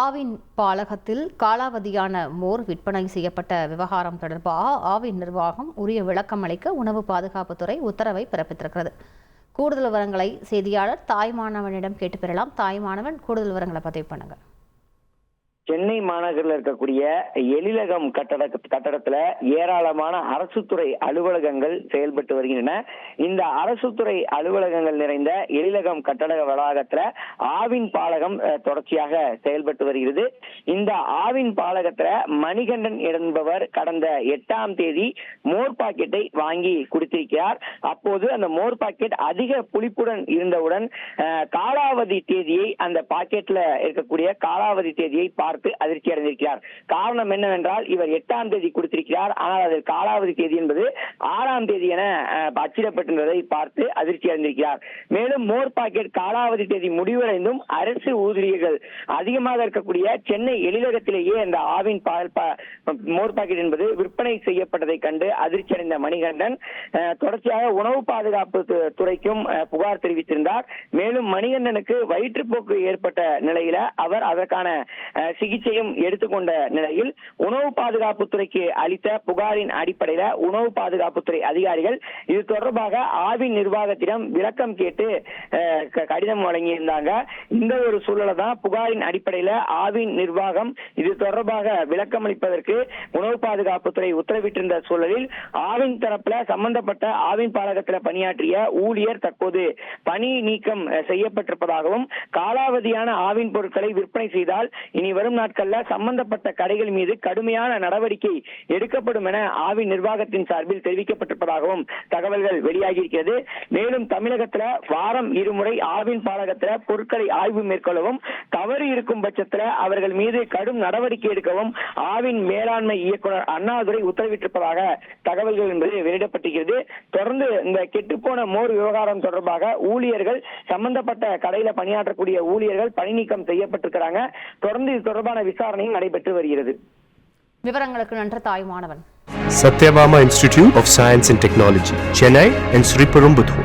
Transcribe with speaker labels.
Speaker 1: ஆவின் பாலகத்தில் காலாவதியான மோர் விற்பனை செய்யப்பட்ட விவகாரம் தொடர்பாக ஆவின் நிர்வாகம் உரிய விளக்கம் அளிக்க உணவு பாதுகாப்புத்துறை உத்தரவை பிறப்பித்திருக்கிறது. கூடுதல் விவரங்களை செய்தியாளர் தாய்மானவனிடம் கேட்டு பெறலாம். தாய்மானவன் கூடுதல் விவரங்களை பதிவு பண்ணுங்கள்.
Speaker 2: சென்னை மாநகரில் இருக்கக்கூடிய எழிலகம் கட்டட கட்டடத்துல ஏராளமான அரசு துறை அலுவலகங்கள் செயல்பட்டு வருகின்றன. இந்த அரசு துறை அலுவலகங்கள் நிறைந்த எழிலகம் கட்டட வளாகத்துல ஆவின் பாலகம் தொடர்ச்சியாக செயல்பட்டு வருகிறது. இந்த ஆவின் பாலகத்துல மணிகண்டன் என்பவர் கடந்த எட்டாம் தேதி மோர் பாக்கெட்டை வாங்கி குடித்திருக்கிறார். அப்போது அந்த மோர் பாக்கெட் அதிக புளிப்புடன் இருந்தவுடன் காலாவதி தேதியை அந்த பாக்கெட்ல இருக்கக்கூடிய காலாவதி தேதியை பார்த்து அதிர்ச்சி அடைந்திருக்கிறார். காரணம் என்னவென்றால் இவர் எட்டாம் தேதி கொடுத்திருக்கிறார். ஆனால் அதில் காலாவதி தேதி என்பது ஆறாம் தேதி என அஹ், அச்சிடப்பட்டிருந்ததை பார்த்து அதிர்ச்சி அடைந்திருக்கிறார். மேலும் மோர் பாக்கெட் காலாவதி தேதி முடிவடைந்தும் அரசு ஊதியர்கள் அதிகமாக இருக்கக்கூடிய சென்னை எழிலகத்திலேயே அந்த ஆவின் பால் மோர் பாக்கெட் என்பது விற்பனை செய்யப்பட்டதை கண்டு அதிர்ச்சி அடைந்த மணிகண்டன் தொடர்ச்சியாக உணவு பாதுகாப்பு துறைக்கும் புகார் தெரிவித்திருந்தார். மேலும் மணிகண்டனுக்கு வயிற்றுப்போக்கு ஏற்பட்ட நிலையில அவர் அதற்கான சிகிச்சையும் எடுத்துக்கொண்ட நிலையில் உணவு பாதுகாப்புத்துறைக்கு அளித்த புகாரின் அடிப்படையில உணவு பாதுகாப்புத்துறை அதிகாரிகள் இது தொடர்பாக ஆவின் நிர்வாகத்திடம் விளக்கம் கேட்டு கடிதம் வழங்கியிருந்தாங்க. இந்த ஒரு சூழலை தான் புகாரின் அடிப்படையில ஆவின் நிர்வாகம் இது தொடர்பாக விளக்கம் அளிப்பதற்கு உணவு பாதுகாப்புத்துறை உத்தரவிட்டிருந்த சூழலில் ஆவின் தரப்புல சம்பந்தப்பட்ட ஆவின் பாலகத்தில் பணியாற்றிய ஊழியர் தற்போது பணி நீக்கம் செய்யப்பட்டிருப்பதாகவும் காலாவதியான ஆவின் பொருட்களை விற்பனை செய்தால் இனி வரும் வரும் நாட்கள்ல சம்பந்தப்பட்ட கடைகள் மீது கடுமையான நடவடிக்கை எடுக்கப்படும் என ஆவின் நிர்வாகத்தின் சார்பில் தெரிவிக்கப்பட்டிருப்பதாகவும் தகவல்கள் வெளியாகியிருக்கிறது. மேலும் தமிழகத்துல வாரம் இருமுறை ஆவின் பாலகத்துல பொருட்களை ஆய்வு மேற்கொள்ளவும் தவறு இருக்கும் பட்சத்துல அவர்கள் மீது கடும் நடவடிக்கை எடுக்கவும் ஆவின் மேலாண்மை இயக்குனர் அண்ணாதுரை உத்தரவிட்டிருப்பதாக தகவல்கள் என்பது வெளியிடப்பட்டிருக்கிறது. தொடர்ந்து இந்த கெட்டுப்போன மோர் விவகாரம் தொடர்பாக ஊழியர்கள் சம்பந்தப்பட்ட கடையில பணியாற்றக்கூடிய ஊழியர்கள் பணி நீக்கம் செய்யப்பட்டிருக்கிறாங்க. தொடர்ந்து இது தொடர்பான விசாரணையும் நடைபெற்று வருகிறது
Speaker 1: விவரங்களுக்கு நன்றி தாய்மானவன்
Speaker 3: Satyabama Institute of Science and Technology, Chennai and Sriperumbudur.